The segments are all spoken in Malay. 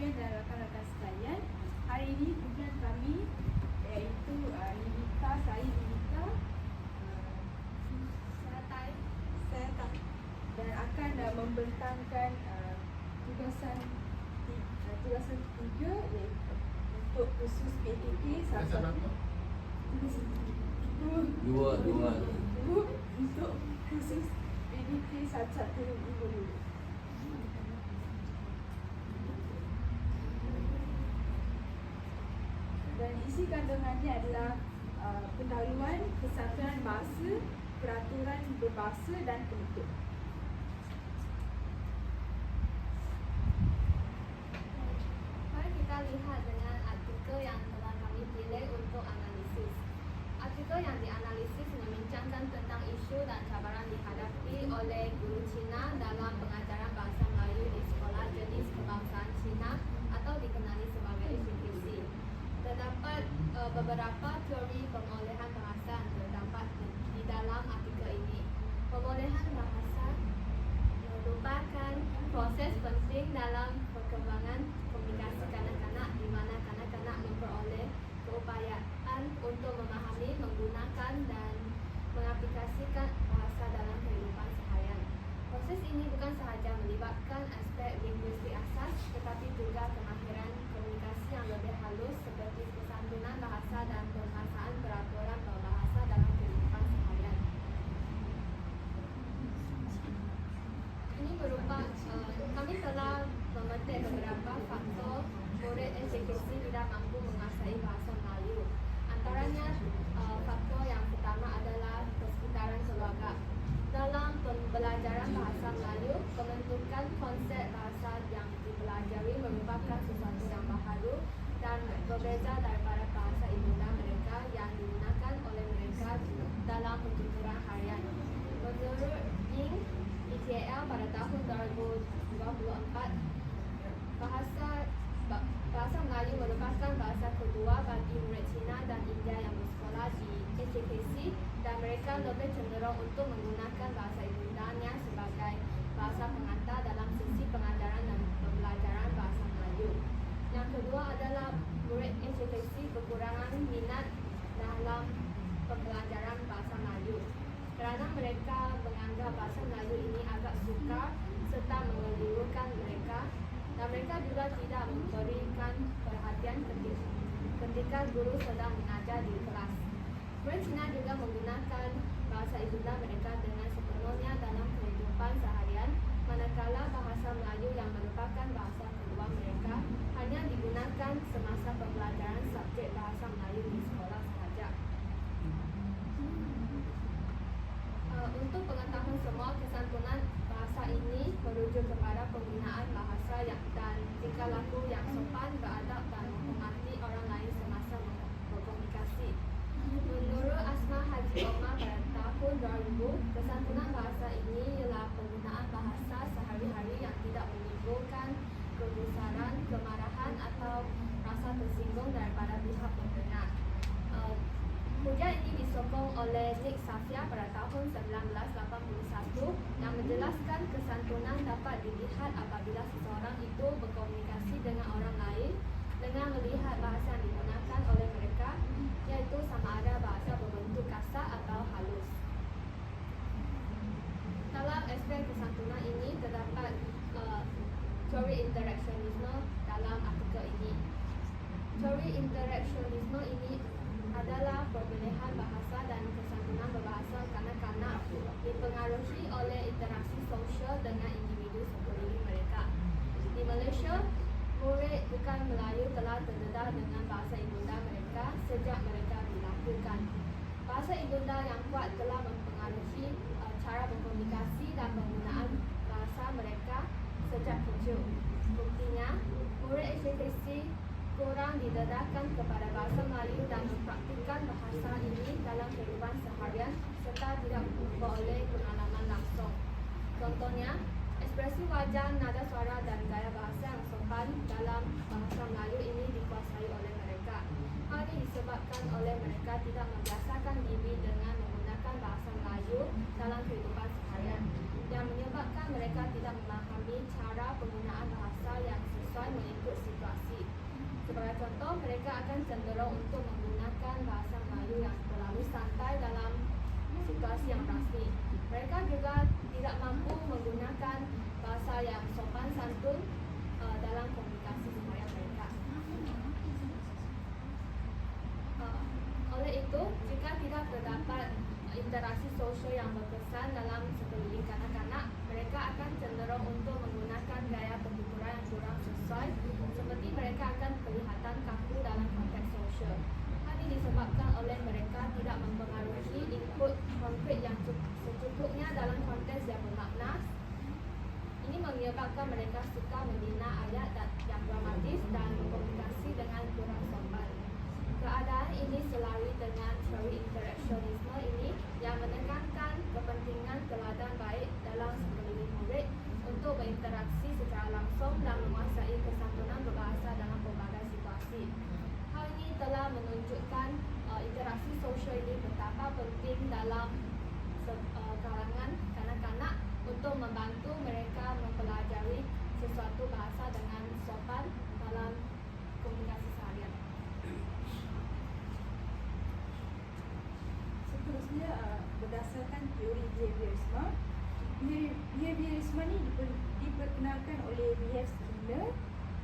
Sofian dan rakan-rakan sekalian Hari ini pimpinan kami iaitu uh, Lilita, saya Lilita uh, Saya Tai Dan akan uh, membentangkan uh, tugasan uh, tugasan tiga iaitu untuk khusus PKK Rasa berapa? Dua, dua. untuk khusus PDK satu satu dulu. Dan isi kandungannya adalah uh, pendahuluan kesatuan bahasa, peraturan berbahasa dan penutup. Lihat dengan artikel yang telah kami pilih untuk analisis. Artikel yang dianalisis membincangkan tentang isu dan cabaran dihadapi oleh guru Cina dalam pengajaran bahasa Melayu di sekolah jenis kebangsaan Cina atau dikenali sebagai SPTC. Terdapat uh, beberapa teori pemolehan bahasa yang terdapat di, dalam artikel ini. Pemolehan bahasa merupakan proses penting dalam perkembangan komunikasi kanak-kanak di mana kanak-kanak memperoleh keupayaan untuk memahami, menggunakan dan Proses ini bukan sahaja melibatkan aspek linguistik asas tetapi juga kemahiran komunikasi yang lebih halus seperti kesantunan bahasa dan permasaan peraturan berbahasa dalam kehidupan seharian. Ini berupa uh, kami telah memetik beberapa faktor murid SJKC tidak mampu menguasai bahasa Melayu. Antaranya uh, faktor yang pertama adalah persekitaran keluarga. Dalam pembelajaran bahasa Melayu, pembentukan konsep bahasa yang dipelajari merupakan sesuatu yang baharu dan berbeza daripada bahasa ibunda mereka yang digunakan oleh mereka dalam pertuturan harian. Menurut Ying, ITL pada tahun 2024, bahasa ba- bahasa Melayu merupakan bahasa kedua bagi murid India yang bersekolah di SJKC dan mereka lebih cenderung untuk menggunakan bahasa ibundanya sebagai bahasa pengantar dalam sesi pengajaran dan pembelajaran bahasa Melayu. Yang kedua adalah murid SJKC kekurangan minat dalam pembelajaran bahasa Melayu kerana mereka menganggap bahasa Melayu ini agak sukar serta mengelirukan mereka dan mereka juga tidak memberikan perhatian ketika, ketika guru sedang mengajar di kelas. Murid juga menggunakan bahasa ibunda mereka dengan sepenuhnya dalam kehidupan seharian manakala bahasa Melayu yang merupakan bahasa kedua mereka hanya digunakan semasa pembelajaran subjek bahasa Melayu di sekolah sahaja. Uh, untuk pengetahuan semua, kesantunan bahasa ini merujuk kepada penggunaan bahasa yang dan tingkah laku yang sopan, tidak menimbulkan kegusaran, kemarahan atau rasa tersinggung daripada pihak pendengar. Uh, Hujan ini disokong oleh Nick Safia pada tahun 1981 yang menjelaskan kesantunan dapat dilihat apabila seseorang itu berkomunikasi dengan orang lain dengan melihat bahasa yang digunakan oleh mereka iaitu sama ada bahasa berbentuk kasar atau halus. Dalam aspek kesantunan ini terdapat uh, teori interaksionisme dalam artikel ini. Teori interaksionisme ini adalah perbedaan bahasa dan kesantunan berbahasa kanak-kanak dipengaruhi oleh interaksi sosial dengan individu sekeliling mereka. Di Malaysia, murid bukan Melayu telah terdedah dengan bahasa ibunda mereka sejak mereka dilahirkan. Bahasa ibunda yang kuat telah mempengaruhi uh, cara berkomunikasi dan penggunaan bahasa mereka sejak kecil. Buktinya, murid SJKC kurang didedahkan kepada bahasa Melayu dan mempraktikkan bahasa ini dalam kehidupan seharian serta tidak memperoleh pengalaman langsung. Contohnya, ekspresi wajah, nada suara dan gaya bahasa yang sopan dalam bahasa Melayu ini dikuasai oleh mereka. Hal ini disebabkan oleh mereka tidak membiasakan diri dengan menggunakan bahasa Melayu dalam kehidupan seharian. yang menyebabkan mereka tidak memahami cara penggunaan bahasa yang sesuai mengikut situasi. Sebagai contoh, mereka akan cenderung untuk menggunakan bahasa Melayu yang terlalu santai dalam situasi yang rasmi. Mereka juga tidak mampu menggunakan bahasa yang sopan santun uh, dalam komunikasi seharian mereka. Uh, oleh itu, jika tidak terdapat uh, interaksi sosial yang berkesan dalam sekeliling kanak-kanak, mereka akan cenderung untuk menggunakan gaya pertuturan yang kurang sesuai, seperti mereka akan kelihatan kaku dalam konteks sosial. Hal ini disebabkan oleh mereka tidak mempengaruhi input konkret yang cu- secukupnya dalam konteks yang bermakna. Ini menyebabkan mereka suka menghina ayat dan- yang dramatis dan berkomunikasi dengan kurang sopan. Keadaan ini selari dengan teori interaksionisme ini yang menekankan kepentingan teladan baik dalam sekeliling murid untuk berinteraksi secara langsung dan menguasai kesantunan berbahasa dalam pelbagai situasi. Hal ini telah menunjukkan uh, interaksi sosial ini betapa penting dalam se- uh, kalangan kanak-kanak untuk membantu mereka mempelajari sesuatu bahasa dengan sopan dalam komunikasi seharian. Seterusnya uh, berdasarkan teori behaviorisme, Behavi- behaviorisme ni diper, diperkenalkan oleh B.F. Skinner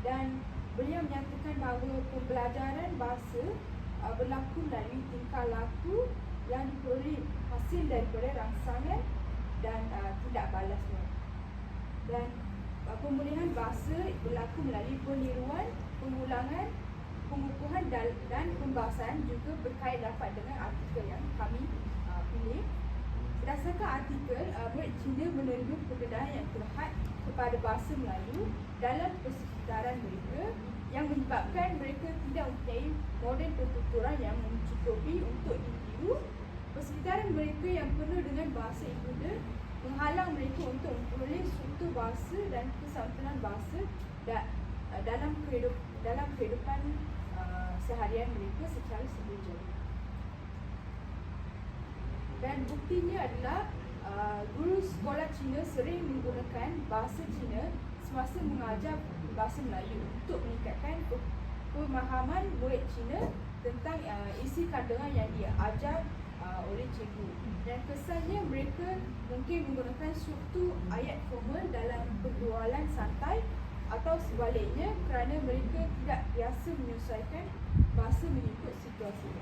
dan beliau menyatakan bahawa pembelajaran bahasa uh, berlaku melalui tingkah laku yang diperoleh hasil daripada rangsangan dan uh, tidak balasnya. Dan uh, pemulihan bahasa berlaku melalui peniruan, pengulangan, pengukuhan dan, dan pembahasan juga berkait rapat dengan artikel yang kami uh, pilih. Berdasarkan artikel, uh, murid Cina menerima perbezaan yang terhad kepada bahasa Melayu dalam persekitaran mereka yang menyebabkan mereka tidak mempunyai model pertuturan yang mencukupi untuk ditiru. Persekitaran mereka yang penuh dengan bahasa ibunda menghalang mereka untuk memperoleh struktur bahasa dan kesantunan bahasa uh, dalam kehidup, dalam kehidupan uh, seharian mereka secara sendiri. Dan buktinya adalah uh, guru sekolah Cina sering menggunakan bahasa Cina semasa mengajar bahasa Melayu untuk meningkatkan pe- pemahaman murid Cina tentang uh, isi kandungan yang diajar uh, oleh cikgu. Dan kesannya mereka mungkin menggunakan struktur ayat formal dalam perbualan santai atau sebaliknya kerana mereka tidak biasa menyesuaikan bahasa mengikut situasi.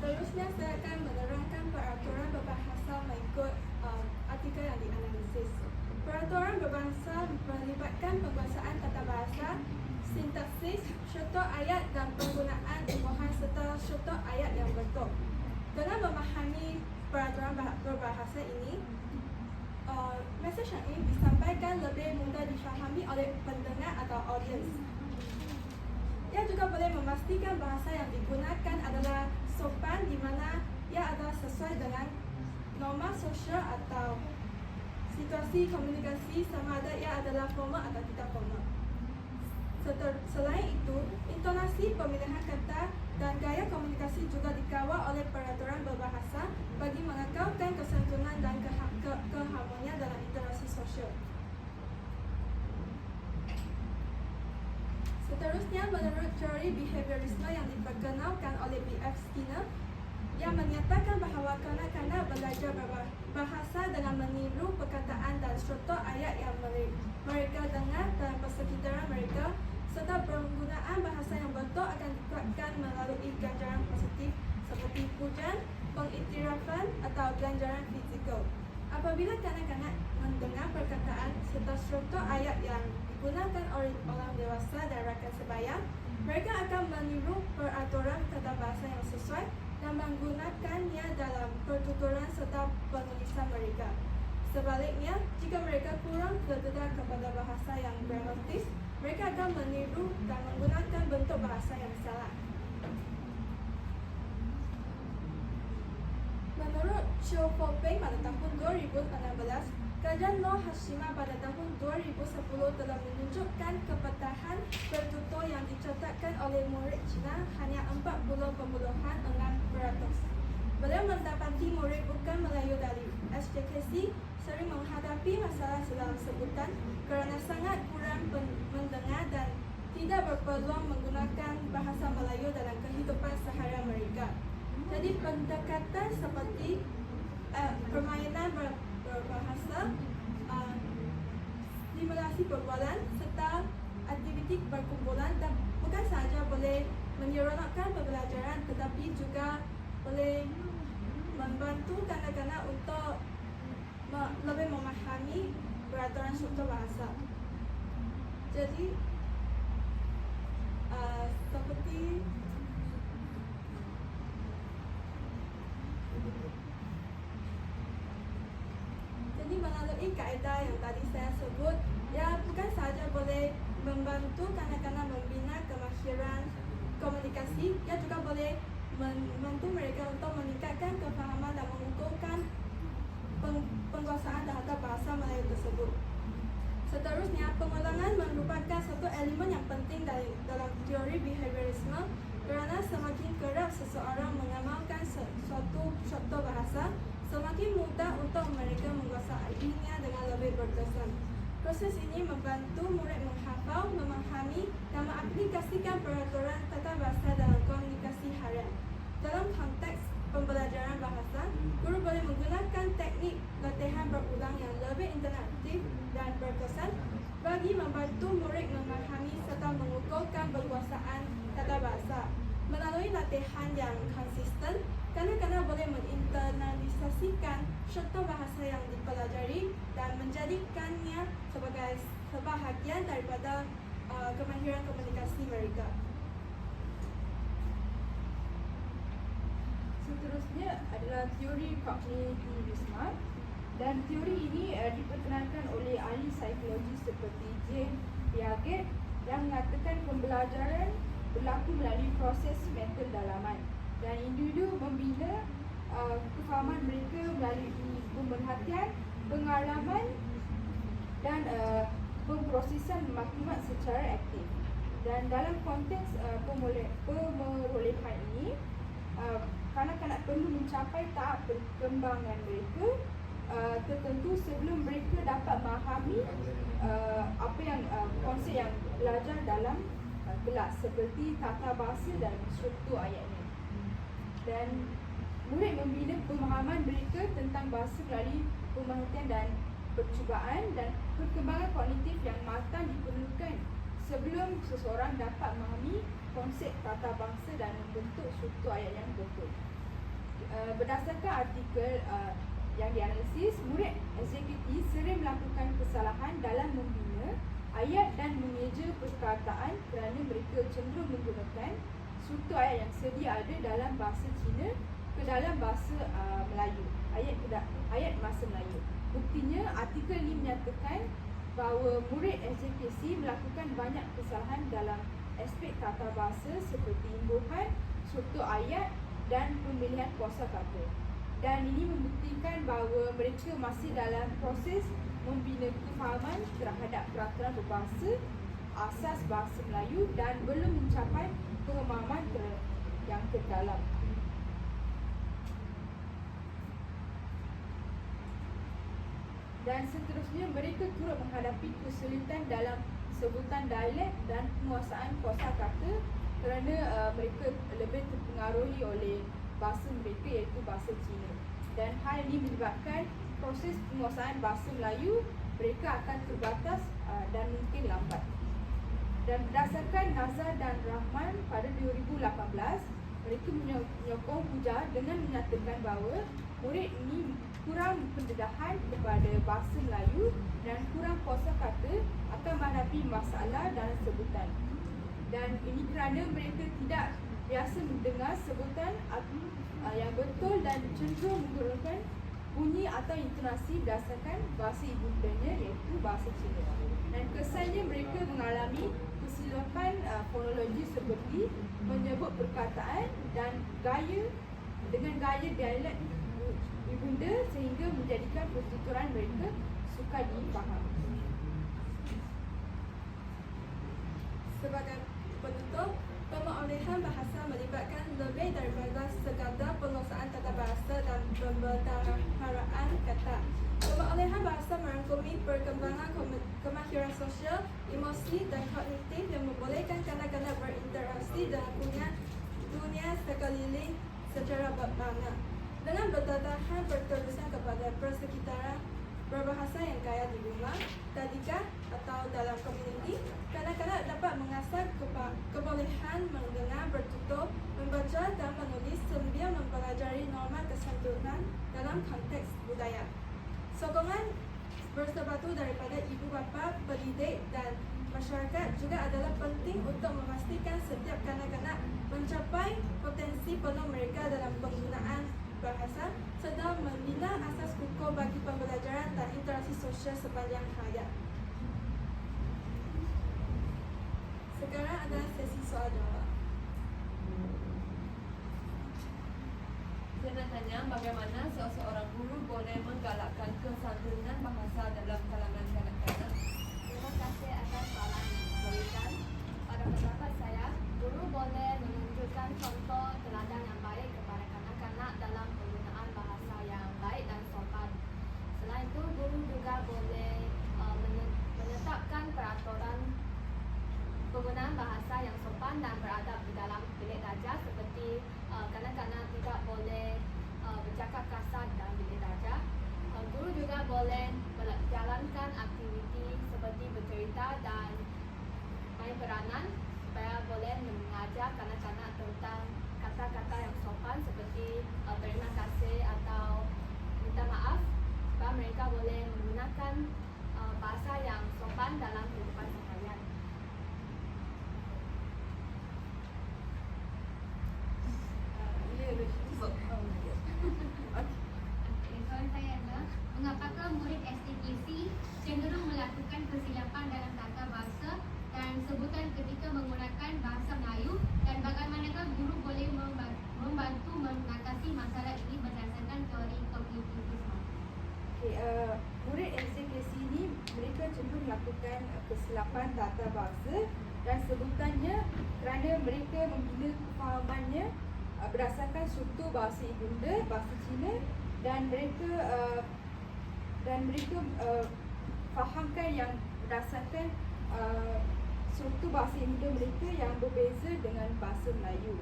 Seterusnya saya akan menerangkan peraturan berbahasa mengikut uh, artikel yang dianalisis. Peraturan berbahasa melibatkan penguasaan tata bahasa, sintaksis, syutur ayat dan penggunaan imbuhan serta syutur ayat yang betul. Dengan memahami peraturan bah- berbahasa ini, uh, mesej yang ini disampaikan lebih mudah difahami oleh pendengar atau audiens. Ia juga boleh memastikan bahasa yang digunakan adalah sopan di mana ia adalah sesuai dengan norma sosial atau situasi komunikasi sama ada ia adalah formal atau tidak formal. Selain itu, intonasi pemilihan kata dan gaya komunikasi juga dikawal oleh peraturan berbahasa bagi mengekalkan kesantunan dan keha- ke- keharmonian dalam interaksi sosial. Seterusnya, menurut teori behaviorisme yang diperkenalkan oleh B.F. Skinner, yang menyatakan bahawa kanak-kanak belajar bahasa dengan meniru perkataan dan struktur ayat yang mere- mereka dengar dalam persekitaran mereka serta penggunaan bahasa yang betul akan dikuatkan melalui ganjaran positif seperti pujian, pengiktirafan atau ganjaran fizikal. Apabila kanak-kanak mendengar perkataan serta struktur ayat yang digunakan oleh orang dewasa dan rakan sebaya, mereka akan meniru peraturan tata bahasa yang sesuai dan menggunakannya dalam pertuturan serta penulisan mereka. Sebaliknya, jika mereka kurang terdedah kepada bahasa yang gramatis, mereka akan meniru dan menggunakan bentuk bahasa yang salah. Menurut Chiu Po Peng pada tahun 2016, Kerajaan Hashima pada tahun 2010 telah menunjukkan kepatahan bertutur yang dicatatkan oleh murid Cina hanya 40.6%. Beliau mendapati murid bukan Melayu dari SJKC sering menghadapi masalah dalam sebutan kerana sangat kurang mendengar dan tidak berpeluang menggunakan bahasa Melayu dalam kehidupan seharian mereka. Jadi pendekatan seperti uh, permainan ber, berbahasa, uh, stimulasi perbualan serta aktiviti berkumpulan dan bukan sahaja boleh menyeronokkan pembelajaran tetapi juga boleh membantu kanak-kanak untuk lebih memahami peraturan struktur bahasa. Jadi uh, seperti Jadi melalui kaedah yang tadi saya sebut, ya bukan sahaja boleh membantu kanak-kanak membina kemahiran komunikasi, ia juga boleh membantu mereka untuk meningkatkan kefahaman dan mengukuhkan peng- penguasaan terhadap bahasa Melayu tersebut. Seterusnya, pengulangan merupakan satu elemen yang penting dari, dalam teori behaviorisme kerana semakin kerap seseorang mengamalkan suatu struktur bahasa, semakin mudah untuk mereka menguasainya dengan lebih berkesan. Proses ini membantu murid menghafal, memahami dan mengaplikasikan peraturan tata bahasa dalam komunikasi harian. Dalam konteks pembelajaran bahasa, guru boleh menggunakan teknik latihan berulang yang lebih interaktif dan berkesan bagi membantu murid memahami serta mengukuhkan penguasaan tata bahasa. Melalui latihan yang konsisten, kanak-kanak boleh menginternalisasikan struktur bahasa yang dipelajari dan menjadikannya sebagai sebahagian daripada uh, kemahiran komunikasi mereka. Seterusnya adalah teori kognitivisme dan teori ini uh, diperkenalkan oleh ahli psikologi seperti Jane Piaget yang mengatakan pembelajaran berlaku melalui proses mental dalaman dan individu membina uh, kefahaman mereka melalui pemerhatian, pengalaman dan uh, pemprosesan maklumat secara aktif. Dan dalam konteks uh, pemerolehan ini, uh, kanak-kanak perlu mencapai tahap perkembangan mereka uh, tertentu sebelum mereka dapat memahami uh, apa yang uh, konsep yang belajar dalam uh, kelas seperti tata bahasa dan struktur ayatnya. Dan murid membina pemahaman mereka tentang bahasa melalui pemerhatian dan percubaan dan perkembangan kognitif yang matang diperlukan sebelum seseorang dapat memahami konsep tata bangsa dan membentuk struktur ayat yang betul. Uh, berdasarkan artikel uh, yang dianalisis, murid SJKT sering melakukan kesalahan dalam membina ayat dan mengeja perkataan kerana mereka cenderung menggunakan struktur ayat yang sedia ada dalam bahasa Cina ke dalam bahasa uh, Melayu. Ayat ayat bahasa Melayu. Buktinya artikel ini menyatakan bahawa murid SJKC melakukan banyak kesalahan dalam aspek tata bahasa seperti imbuhan, struktur ayat dan pemilihan kuasa kata. Dan ini membuktikan bahawa mereka masih dalam proses membina kefahaman terhadap peraturan berbahasa, asas bahasa Melayu dan belum mencapai pemahaman ter- yang terdalam. Dan seterusnya mereka turut menghadapi kesulitan dalam sebutan dialek dan penguasaan kuasa kata kerana uh, mereka lebih terpengaruhi oleh bahasa mereka iaitu bahasa Cina. Dan hal ini menyebabkan proses penguasaan bahasa Melayu mereka akan terbatas uh, dan mungkin lambat. Dan berdasarkan Nazar dan Rahman pada 2018, mereka menyokong Puja dengan menyatakan bahawa murid ini kurang pendedahan kepada bahasa Melayu dan kurang kuasa kata akan menghadapi masalah dalam sebutan. Dan ini kerana mereka tidak biasa mendengar sebutan uh, yang betul dan cenderung menggunakan bunyi atau intonasi berdasarkan bahasa ibundanya iaitu bahasa Cina. Dan kesannya mereka mengalami kesilapan uh, fonologi seperti menyebut perkataan dan gaya dengan gaya dialek ibunda sehingga menjadikan pertuturan mereka sukar difaham. Sebagai penutup, Pemolehan bahasa melibatkan lebih daripada sekadar penguasaan tata bahasa dan pembendaharaan kata. Pemolehan bahasa merangkumi perkembangan kom- kemahiran sosial, emosi dan kognitif yang membolehkan kanak-kanak berinteraksi dengan dunia, dunia sekeliling secara bermakna. Dengan berdasarkan berterusan kepada persekitaran berbahasa yang kaya di rumah, tadika atau dalam komuniti, kanak-kanak dapat mengasah kebolehan mendengar, bertutur, membaca dan menulis sambil mempelajari norma kesantunan dalam konteks budaya. Sokongan bersebatu daripada ibu bapa, pendidik dan masyarakat juga adalah penting untuk memastikan setiap kanak-kanak mencapai potensi penuh mereka dalam penggunaan bahasa serta membina asas kukuh bagi pembelajaran dan interaksi sosial sepanjang hayat. Sekarang adalah sesi soal jawab. Nak tanya bagaimana seorang guru boleh menggalakkan kesantunan bahasa dalam kalangan kanak-kanak? Terima kasih atas soalan yang diberikan. Pada pendapat saya, guru boleh menunjukkan contoh teladan yang baik kepada kanak-kanak dalam penggunaan bahasa yang baik dan sopan. Selain itu, guru juga boleh uh, menetapkan peraturan penggunaan bahasa sopan dan beradab di dalam bilik darjah seperti uh, kanak-kanak tidak boleh uh, bercakap kasar dalam bilik darjah. Uh, guru juga boleh menjalankan aktiviti seperti bercerita dan main peranan supaya boleh mengajar kanak-kanak tentang kata-kata yang sopan seperti uh, terima kasih atau minta maaf supaya mereka boleh menggunakan uh, bahasa yang sopan dalam kehidupan seharian. Okay, soalan saya adalah Mengapakah murid STKC cenderung melakukan kesilapan dalam tata bahasa dan sebutan ketika menggunakan bahasa Melayu dan bagaimanakah guru boleh memba- membantu mengatasi masalah ini berdasarkan teori kognitivisme? Okay, uh, murid SJKC ni mereka cenderung melakukan uh, kesilapan tata bahasa dan sebutannya kerana mereka membina kefahamannya uh, berdasarkan struktur bahasa ibunda, bahasa Cina dan mereka uh, dan mereka uh, fahamkan yang berdasarkan uh, struktur bahasa ibunda mereka yang berbeza dengan bahasa Melayu.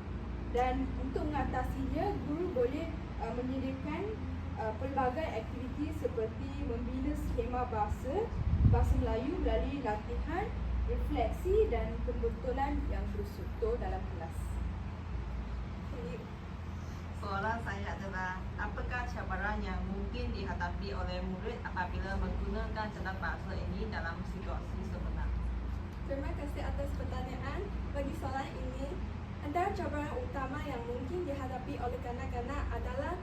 Dan untuk mengatasinya, guru boleh uh, menyediakan uh, pelbagai aktiviti seperti membina skema bahasa bahasa Melayu melalui latihan, refleksi dan pembetulan yang berstruktur dalam kelas. Soalan saya adalah, apakah cabaran yang mungkin dihadapi oleh murid apabila menggunakan tata bahasa ini dalam situasi sebenar? Terima kasih atas pertanyaan. Bagi soalan ini, antara cabaran utama yang mungkin dihadapi oleh kanak-kanak adalah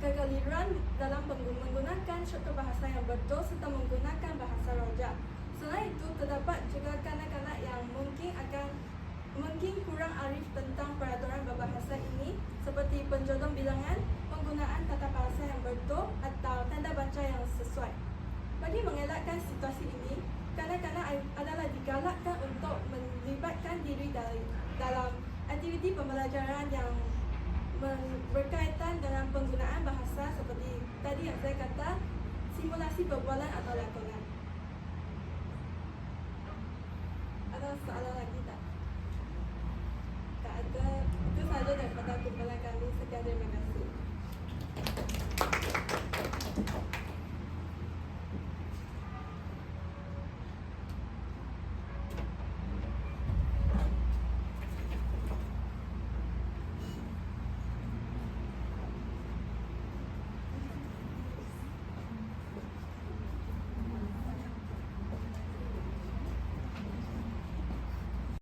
kekeliruan dalam menggunakan struktur bahasa yang betul serta menggunakan bahasa rojak. Selain itu, terdapat juga kanak-kanak yang mungkin akan mungkin kurang arif tentang peraturan berbahasa ini seperti penjodoh bilangan, penggunaan tata bahasa yang betul atau tanda baca yang sesuai. Bagi mengelakkan situasi ini, kanak-kanak adalah digalakkan untuk melibatkan diri dalam, dalam aktiviti pembelajaran yang berkaitan dengan penggunaan bahasa seperti tadi yang saya kata simulasi perbualan atau lakonan. Ada soalan lagi tak? Tak ada. Itu sahaja daripada kumpulan kami. Sekian terima kasih.